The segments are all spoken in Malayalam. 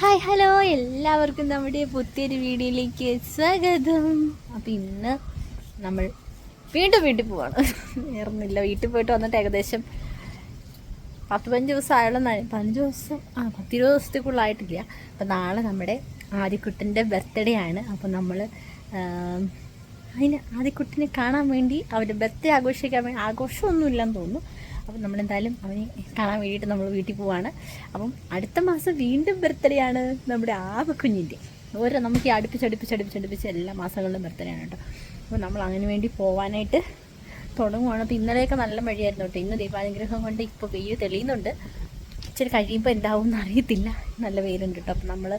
Hi hello. എല്ലാവർക്കും നമ്മുടെ പുതിയൊരു വീഡിയോയിലേക്ക് സ്വാഗതം. അപ്പം ഇന്ന് നമ്മൾ വീണ്ടും വീട്ടിൽ പോവാണ്. വേറൊന്നുമില്ല വീട്ടിൽ പോയിട്ട് വന്നിട്ട് ഏകദേശം പത്ത് പതിനഞ്ച് ദിവസം ആയാലും പതിനഞ്ച് ദിവസം ആ പത്തിരുപത് ദിവസത്തേക്കുള്ളായിട്ടില്ല. അപ്പം നാളെ നമ്മുടെ ആദ്യക്കുട്ടന്റെ ബർത്ത്ഡേ ആണ്. അപ്പം നമ്മൾ അതിന് ആദ്യക്കുട്ടിനെ കാണാൻ വേണ്ടി അവരുടെ ബർത്ത്ഡേ ആഘോഷിക്കാൻ വേണ്ടി ആഘോഷമൊന്നുമില്ലെന്ന് തോന്നുന്നു. അപ്പം നമ്മളെന്തായാലും അവനെ കാണാൻ വേണ്ടിയിട്ട് നമ്മൾ വീട്ടിൽ പോവാണ്. അപ്പം അടുത്ത മാസം വീണ്ടും ബർത്ത്ഡേ ആണ് നമ്മുടെ ആവക്കുഞ്ഞിന്റെ ഓരോ നമുക്ക് ഈ അടുപ്പിച്ച് അടുപ്പിച്ച് അടുപ്പിച്ച് അടുപ്പിച്ച് എല്ലാ മാസങ്ങളിലും ബർത്ത്ഡേ ആണ് കേട്ടോ. അപ്പോൾ നമ്മൾ അതിനു വേണ്ടി പോവാനായിട്ട് തുടങ്ങുവാണ്. അപ്പോൾ ഇന്നലെയൊക്കെ നല്ല മഴയായിരുന്നു കേട്ടോ. ഇന്ന് ദീപാനുഗ്രഹം കൊണ്ട് ഇപ്പോൾ വെയിൽ തെളിയുന്നുണ്ട്. ഇച്ചിരി കഴിയുമ്പോൾ എന്താവും എന്ന് അറിയത്തില്ല. നല്ല വെയിലുണ്ട് കേട്ടോ. അപ്പം നമ്മൾ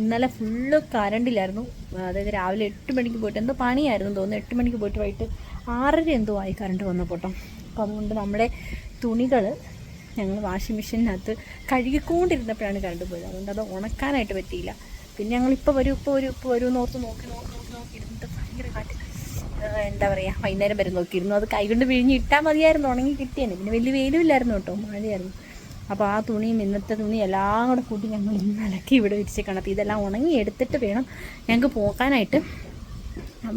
ഇന്നലെ ഫുള്ള് കറണ്ടില്ലായിരുന്നു അതായത് രാവിലെ എട്ട് മണിക്ക് പോയിട്ട് എന്തോ പണിയായിരുന്നു തോന്നുന്നു. എട്ട് മണിക്ക് പോയിട്ട് വൈകിട്ട് ആറര എന്തോ ആയി കറണ്ട് വന്നപ്പോട്ടോ അപ്പോൾ അതുകൊണ്ട് നമ്മുടെ തുണികൾ ഞങ്ങൾ വാഷിംഗ് മെഷീനകത്ത് കഴുകിക്കൊണ്ടിരുന്നപ്പോഴാണ് കറണ്ട് പോയത്. അതുകൊണ്ട് അത് ഉണക്കാനായിട്ട് പറ്റിയില്ല. പിന്നെ ഞങ്ങൾ ഇപ്പോൾ വരും ഇപ്പോൾ വരും ഇപ്പോൾ വരും എന്ന് ഓർത്ത് നോക്കി നോക്കി നോക്കി നോക്കി ഇരുന്നിട്ട് ഭയങ്കര കാറ്റ്. എന്താ പറയുക വൈകുന്നേരം വരെ നോക്കിയിരുന്നു. അത് കൈകൊണ്ട് വിഴിഞ്ഞ് ഇട്ടാൽ മതിയായിരുന്നു ഉണങ്ങി കിട്ടിയേനെ. പിന്നെ വലിയ വെയിലും ഇല്ലായിരുന്നു കേട്ടോ മഴയായിരുന്നു. അപ്പോൾ ആ തുണിയും ഇന്നത്തെ തുണിയും എല്ലാം കൂടെ കൂട്ടി ഞങ്ങൾ ഇന്ന് ഇവിടെ വിരിച്ചേക്കണം അപ്പോൾ ഇതെല്ലാം ഉണങ്ങി എടുത്തിട്ട് വേണം ഞങ്ങൾക്ക് പോകാനായിട്ട്.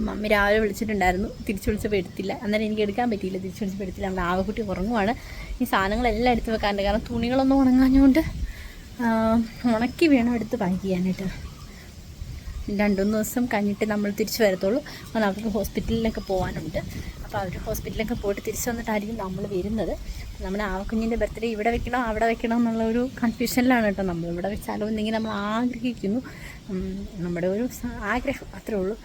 മമ്മി രാവിലെ വിളിച്ചിട്ടുണ്ടായിരുന്നു. തിരിച്ചു വിളിച്ചപ്പോൾ എടുത്തില്ല. അന്നേരം എനിക്ക് എടുക്കാൻ പറ്റിയില്ല. തിരിച്ചു വിളിച്ചപ്പോൾ എടുത്തില്ല. നമ്മുടെ ആവക്കുട്ടി ഉറങ്ങുവാണ്. ഈ സാധനങ്ങളെല്ലാം എടുത്ത് വെക്കാറുണ്ട് കാരണം തുണികളൊന്നും ഉണങ്ങാഞ്ഞുകൊണ്ട് ഉണക്കി വേണം എടുത്ത് പാക്ക് ചെയ്യാനായിട്ട് രണ്ടുമൂന്ന് ദിവസം കഴിഞ്ഞിട്ട് നമ്മൾ തിരിച്ചു വരത്തുള്ളൂ. അപ്പോൾ നമുക്ക് ഹോസ്പിറ്റലിലൊക്കെ പോകാനുണ്ട് അപ്പോൾ അവർ ഹോസ്പിറ്റലിലൊക്കെ പോയിട്ട് തിരിച്ചു വന്നിട്ടായിരിക്കും നമ്മൾ വരുന്നത്. നമ്മുടെ ആവക്കുഞ്ഞിന്റെ ബർത്ത്ഡേ ഇവിടെ വെക്കണോ അവിടെ വെക്കണോ എന്നുള്ള ഒരു കൺഫ്യൂഷനിലാണ് കേട്ടോ നമ്മൾ ഇവിടെ വെച്ചാലോ എന്നെങ്കിൽ നമ്മൾ ആഗ്രഹിക്കുന്നു. നമ്മുടെ ഒരു ആഗ്രഹം അത്രേ ഉള്ളൂ.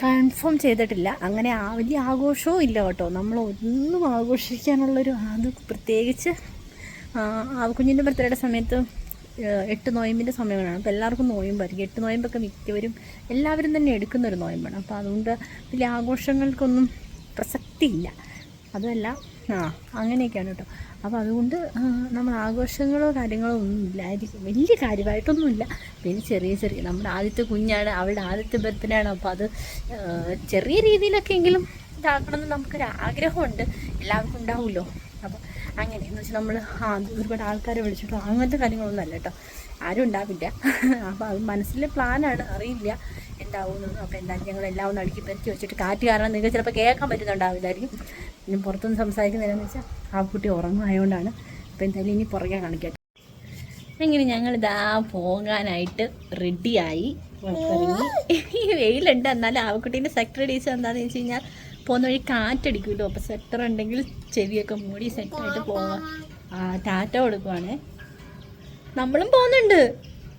കൺഫേം ചെയ്തിട്ടില്ല. അങ്ങനെ വലിയ ആഘോഷവും ഇല്ല കേട്ടോ. നമ്മൾ ഒന്നും ആഘോഷിക്കാനുള്ളൊരു അത് പ്രത്യേകിച്ച് കുഞ്ഞിന്റെ ബർത്ത്ഡേയുടെ സമയത്ത് എട്ട് നോയമ്പിന്റെ സമയമാണ്. അപ്പോൾ എല്ലാവർക്കും നോയമ്പായിരിക്കും. എട്ട് നോയമ്പൊക്കെ മിക്കവരും എല്ലാവരും തന്നെ എടുക്കുന്നൊരു നോയമ്പാണ്. അപ്പോൾ അതുകൊണ്ട് വലിയ ആഘോഷങ്ങൾക്കൊന്നും പ്രസക്തിയില്ല. അതുമല്ല ആ. അങ്ങനെയൊക്കെയാണ് കേട്ടോ അപ്പോൾ അതുകൊണ്ട് നമ്മൾ ആഘോഷങ്ങളോ കാര്യങ്ങളോ ഒന്നും ഇല്ലായിരിക്കും വലിയ കാര്യമായിട്ടൊന്നുമില്ല. പിന്നെ ചെറിയ ചെറിയ നമ്മുടെ ആദ്യത്തെ കുഞ്ഞാണ് അവളുടെ ആദ്യത്തെ ബർത്ത്ഡേ ആണ് അപ്പോൾ അത് ചെറിയ രീതിയിലൊക്കെ എങ്കിലും ഇതാക്കണമെന്ന് നമുക്കൊരു ആഗ്രഹമുണ്ട്. എല്ലാവർക്കും ഉണ്ടാവുമല്ലോ. അപ്പോൾ അങ്ങനെ എന്ന് വെച്ചാൽ നമ്മൾ ആ ഒരുപാട് ആൾക്കാരെ വിളിച്ചിട്ടോ അങ്ങനത്തെ കാര്യങ്ങളൊന്നും അല്ല കേട്ടോ. ആരും ഉണ്ടാവില്ല. അപ്പോൾ അത് മനസ്സിലെ പ്ലാനാണ് അറിയില്ല എന്താവുമെന്നൊന്നും. അപ്പോൾ എന്തായാലും ഞങ്ങൾ എല്ലാം ഒന്ന് അടുക്കി പെരക്കി വെച്ചിട്ട് കാറ്റ് കാരണം നിങ്ങൾക്ക് ചിലപ്പോൾ കേൾക്കാൻ പറ്റുന്നുണ്ടാവില്ലായിരിക്കും. പിന്നെ പുറത്തുനിന്ന് സംസാരിക്കുന്നതെന്ന് വെച്ചാൽ ആ കുട്ടി ഉറങ്ങുമായതുകൊണ്ടാണ് അപ്പോൾ എന്തായാലും ഇനി പുറകെ കാണിക്കട്ടെ അങ്ങനെ ഞങ്ങളിതാ പോകാനായിട്ട് റെഡിയായി ഈ വെയിലുണ്ട് എന്നാലും ആവക്കുട്ടീന്റെ സെക്ടർ ഡീസ് എന്താണെന്ന് വെച്ച് കഴിഞ്ഞാൽ പോകുന്ന വഴി കാറ്റടിക്കുമല്ലോ അപ്പോൾ സെക്ടർ ഉണ്ടെങ്കിൽ ചെവിയൊക്കെ മൂടി സെറ്റായിട്ട് പോവാം. ആ ടാറ്റ കൊടുക്കുവാണേ. നമ്മളും പോകുന്നുണ്ട്.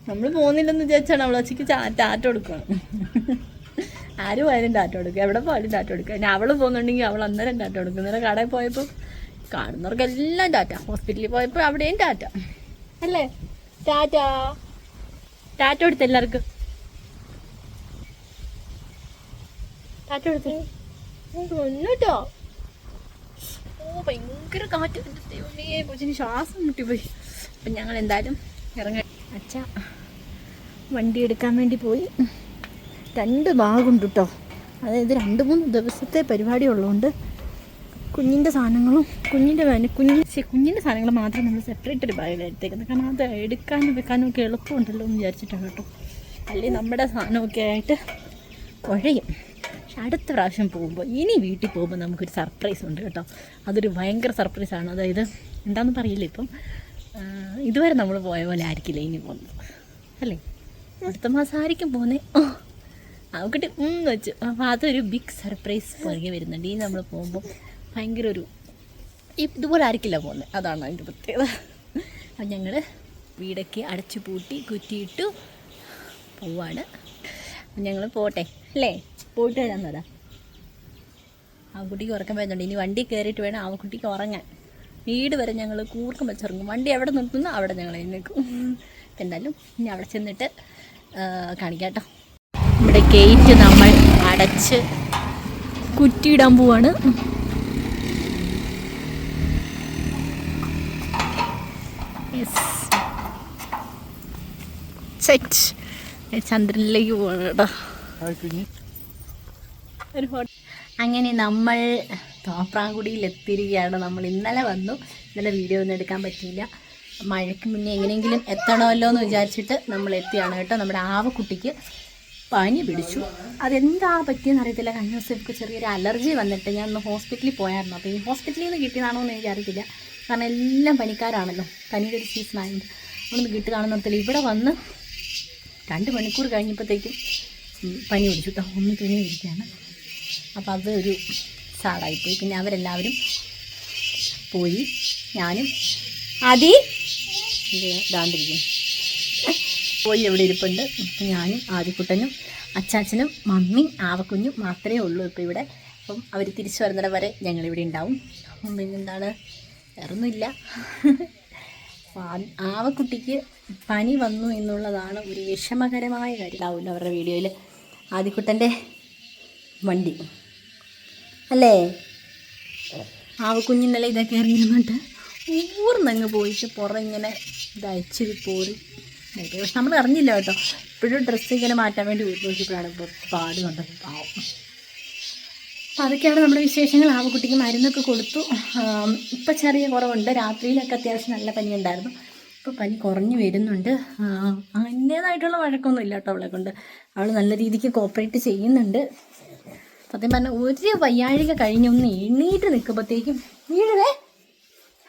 നമ്മൾ പോകുന്നില്ലെന്ന് വിചാരിച്ചാണ് അവളച്ചയ്ക്ക് ടാറ്റ കൊടുക്കണം ആരും ആയാലും ഡാറ്റ കൊടുക്കുക എവിടെ പോയാലും ഡാറ്റ കൊടുക്കുക ഞാൻ അവൾ പോകുന്നുണ്ടെങ്കിൽ അവൾ അന്നേരം ഡാറ്റ കൊടുക്കും അന്നേരം കടയിൽ പോയപ്പോൾ കാണുന്നവർക്ക് എല്ലാം ടാറ്റ ഹോസ്പിറ്റലിൽ പോയപ്പോൾ അവിടെയും ടാറ്റ അല്ലേ? ടാറ്റ ടാറ്റ കൊടുത്ത എല്ലാവർക്കും. ടാറ്റ കൊടുത്ത് ഒന്നുട്ടോ? ഓ ഭയങ്കര കാറ്റ്. ദൈവമേ കൊച്ചിന് ശ്വാസം മുട്ടിപ്പോയി അപ്പം ഞങ്ങൾ എന്തായാലും ഇറങ്ങി അച്ഛ വണ്ടി എടുക്കാൻ വേണ്ടി പോയി. രണ്ട് ഭാഗമുണ്ട് കേട്ടോ അതായത് രണ്ട് മൂന്ന് ദിവസത്തെ പരിപാടി ഉള്ളതുകൊണ്ട് കുഞ്ഞിന്റെ സാധനങ്ങളും കുഞ്ഞിന്റെ കുഞ്ഞിന്റെ കുഞ്ഞിന്റെ സാധനങ്ങൾ മാത്രം നമ്മൾ സെപ്പറേറ്റ് ഒരു ബാഗിൽ എടുത്തേക്കുന്നത്. കാരണം അത് എടുക്കാനും വെക്കാനും ഒക്കെ എളുപ്പമുണ്ടല്ലോ എന്ന് വിചാരിച്ചിട്ടാണ് കേട്ടോ. അല്ലെങ്കിൽ നമ്മുടെ സാധനമൊക്കെ ആയിട്ട് കുഴയും പക്ഷെ അടുത്ത പ്രാവശ്യം പോകുമ്പോൾ ഇനി വീട്ടിൽ പോകുമ്പോൾ നമുക്കൊരു സർപ്രൈസ് ഉണ്ട് കേട്ടോ. അതൊരു ഭയങ്കര സർപ്രൈസാണ് അതായത് എന്താണെന്ന് പറയില്ല ഇപ്പം? ഇതുവരെ നമ്മൾ പോയ പോലെ ആയിരിക്കില്ല ഇനി പോകുന്നത്. അല്ലേ? അടുത്ത മാസം ആയിരിക്കും പോകുന്നത് അവക്കിട്ട് ഉം വെച്ചു. അപ്പോൾ അതൊരു ബിഗ് സർപ്രൈസ് പുറകെ വരുന്നുണ്ട്. ഈ നമ്മൾ പോകുമ്പോൾ ഭയങ്കര ഒരു ഇതുപോലെ ആയിരിക്കില്ല പോകുന്നത് അതാണ് അതിന്റെ പ്രത്യേകത. അപ്പം ഞങ്ങൾ വീടൊക്കെ അടച്ചു പൂട്ടി കുറ്റിയിട്ടു പോവാണ്. അപ്പം ഞങ്ങൾ പോട്ടെ. അല്ലേ? പോയിട്ട് ആ ആവക്കുട്ടിക്ക് ഉറക്കം വരുന്നുണ്ട്. ഇനി വണ്ടി കയറിയിട്ട് വേണം ആൺകുട്ടിക്ക് ഉറങ്ങാൻ. വീട് വരെ ഞങ്ങൾ കൂർക്കം വെച്ചിറങ്ങും. വണ്ടി എവിടെ നിർത്തുന്നു അവിടെ ഞങ്ങൾ നിൽക്കും എന്തായാലും ഇനി അവിടെ ചെന്നിട്ട് കാണിക്കാം കേട്ടോ നമ്മുടെ ഗേറ്റ് നമ്മൾ അടച്ച് കുറ്റിയിടാൻ പോവാണ്. ചന്ദ്രനിലേക്ക് ഫോട്ടോ അങ്ങനെ നമ്മൾ തോപ്രാങ്കുടിയിൽ എത്തിയിരിക്കുകയാണ് നമ്മൾ ഇന്നലെ വന്നു. ഇന്നലെ വീഡിയോ ഒന്നും എടുക്കാൻ പറ്റിയില്ല. മഴയ്ക്ക് മുന്നേ എങ്ങനെയെങ്കിലും എത്തണമല്ലോ എന്ന് വിചാരിച്ചിട്ട് നമ്മൾ എത്തിയാണ് കേട്ടോ. നമ്മുടെ ആവക്കുട്ടിക്ക് പനി പിടിച്ചു. അതെന്താ പറ്റിയെന്ന് അറിയത്തില്ല. കഴിഞ്ഞ ദിവസം എനിക്ക് ചെറിയൊരു അലർജി വന്നിട്ട് ഞാൻ ഒന്ന് ഹോസ്പിറ്റലിൽ പോയായിരുന്നു. അപ്പോൾ ഈ ഹോസ്പിറ്റലിൽ നിന്ന് കിട്ടിയതാണോ എന്ന് എനിക്കറിയത്തില്ല. കാരണം എല്ലാം പനിക്കാരാണല്ലോ. പനിയുടെ ഒരു സീസൺ ആയതുകൊണ്ട് അവിടെ കിട്ടുകയാണെന്ന് അറിയത്തില്ല ഇവിടെ വന്ന് രണ്ട് മണിക്കൂർ കഴിഞ്ഞപ്പോഴത്തേക്കും പനി പിടിച്ചു. കേട്ടോ ഒന്ന് തുണി ഇരിക്കുകയാണ്. അപ്പോൾ അത് ഒരു സാഡായിപ്പോയി പിന്നെ അവരെല്ലാവരും പോയി. ഞാനും ആദി ഇതാണ്ടിരിക്കും പോയി എവിടെ ഇരിപ്പുണ്ട്? ഇപ്പം ഞാനും ആദിക്കുട്ടനും അച്ചാച്ചനും മമ്മി ആവക്കുഞ്ഞും മാത്രമേ ഉള്ളൂ ഇപ്പോൾ ഇവിടെ. അപ്പം അവർ തിരിച്ചു വരുന്നിടം വരെ ഞങ്ങളിവിടെ ഉണ്ടാവും. അപ്പം പിന്നെന്താണ് വേറൊന്നുമില്ല. ആവക്കുട്ടിക്ക് പനി വന്നു എന്നുള്ളതാണ് ഒരു വിഷമകരമായ കാര്യം. ഉണ്ടാവില്ല അവരുടെ വീഡിയോയിൽ ആദിക്കുട്ടന്റെ വണ്ടി. അല്ലേ? ആവക്കുഞ്ഞിന്നലെ ഇതൊക്കെ ഇറങ്ങിയിരുന്നിട്ട് ഊർന്നങ്ങ് പോയിട്ട് പുറം ഇങ്ങനെ ഇതയച്ചിരി പോറി ഇതായിട്ട്. പക്ഷെ നമ്മൾ അറിഞ്ഞില്ല കേട്ടോ. ഇപ്പോഴും ഡ്രസ്സ് ഇങ്ങനെ മാറ്റാൻ വേണ്ടി ഉപയോഗിച്ചപ്പോഴാണ് ഇപ്പോൾ പാട് കണ്ടത് പാവം. അപ്പോൾ അതൊക്കെയാണ് നമ്മുടെ വിശേഷങ്ങൾ. ആവക്കുട്ടിക്ക് മരുന്നൊക്കെ കൊടുത്തു. ഇപ്പം ചെറിയ കുറവുണ്ട്. രാത്രിയിലൊക്കെ അത്യാവശ്യം നല്ല പനി ഉണ്ടായിരുന്നു ഇപ്പോൾ പനി കുറഞ്ഞു വരുന്നുണ്ട്. അതിന്റേതായിട്ടുള്ള വഴക്കൊന്നും ഇല്ല കേട്ടോ അവളെ കൊണ്ട്. അവൾ നല്ല രീതിക്ക് കോപ്പറേറ്റ് ചെയ്യുന്നുണ്ട്. സത്യം പറഞ്ഞാൽ ഒരു വയ്യാഴിക കഴിഞ്ഞ് ഒന്ന് എണ്ണീറ്റ് നിൽക്കുമ്പോഴത്തേക്കും വീഴുവേ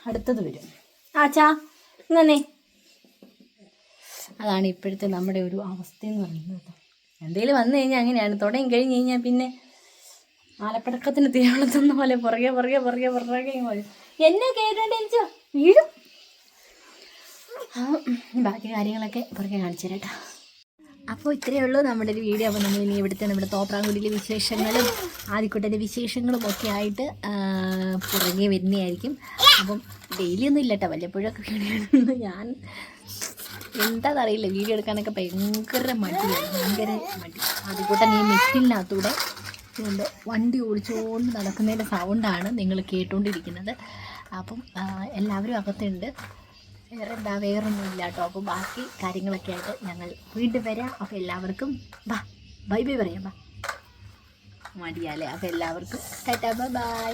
അടുത്തത് വരും. ആച്ചാ ഇങ്ങനെ അതാണ് ഇപ്പോഴത്തെ നമ്മുടെ ഒരു അവസ്ഥ എന്ന് പറയുന്നത് എന്തെങ്കിലും വന്നു കഴിഞ്ഞാൽ അങ്ങനെയാണ്. തുടങ്ങി കഴിഞ്ഞ് കഴിഞ്ഞാൽ പിന്നെ ആലപ്പടക്കത്തിന് തീവളത്തുന്ന പോലെ പുറകെ പുറകെ പുറകെ പുറകെ പോലെ എന്നെ കേട്ടോ വീഴും. ബാക്കി കാര്യങ്ങളൊക്കെ പുറകെ കാണിച്ചു തരാം അപ്പോൾ ഇത്രയേ ഉള്ളൂ നമ്മുടെ ഒരു വീഡിയോ. അപ്പോൾ നമ്മൾ ഇനി ഇവിടുത്തെ നമ്മുടെ തോപ്രാങ്കുടിയിലെ വിശേഷങ്ങളും ആദിക്കുട്ടന്റെ വിശേഷങ്ങളും ഒക്കെ ആയിട്ട് പുറകെ വരുന്നതായിരിക്കും. അപ്പം ഡെയിലി ഒന്നും ഇല്ല കേട്ടോ. വല്ലപ്പോഴൊക്കെ ഞാൻ എന്താണെന്നറിയില്ല വീഡിയോ എടുക്കാനൊക്കെ ഭയങ്കര മടിയാണ് ഭയങ്കര മടി. അതുകൂട്ടം ഈ മെറ്റിനകത്തൂടെ അതുകൊണ്ട് വണ്ടി ഓടിച്ചുകൊണ്ട് നടക്കുന്നതിന്റെ സൗണ്ടാണ് നിങ്ങൾ കേട്ടുകൊണ്ടിരിക്കുന്നത് അപ്പം എല്ലാവരും അകത്തുണ്ട്. വേറെ എന്താ വേറൊന്നും ഇല്ല കേട്ടോ. അപ്പോൾ ബാക്കി കാര്യങ്ങളൊക്കെ ആയിട്ട് ഞങ്ങൾ വീണ്ടും വരാം. അപ്പോൾ എല്ലാവർക്കും ബാ ബൈ ബൈ പറയാം ബാ. മടിയാലേ അപ്പോൾ എല്ലാവർക്കും ടാറ്റാ ബൈ ബൈ.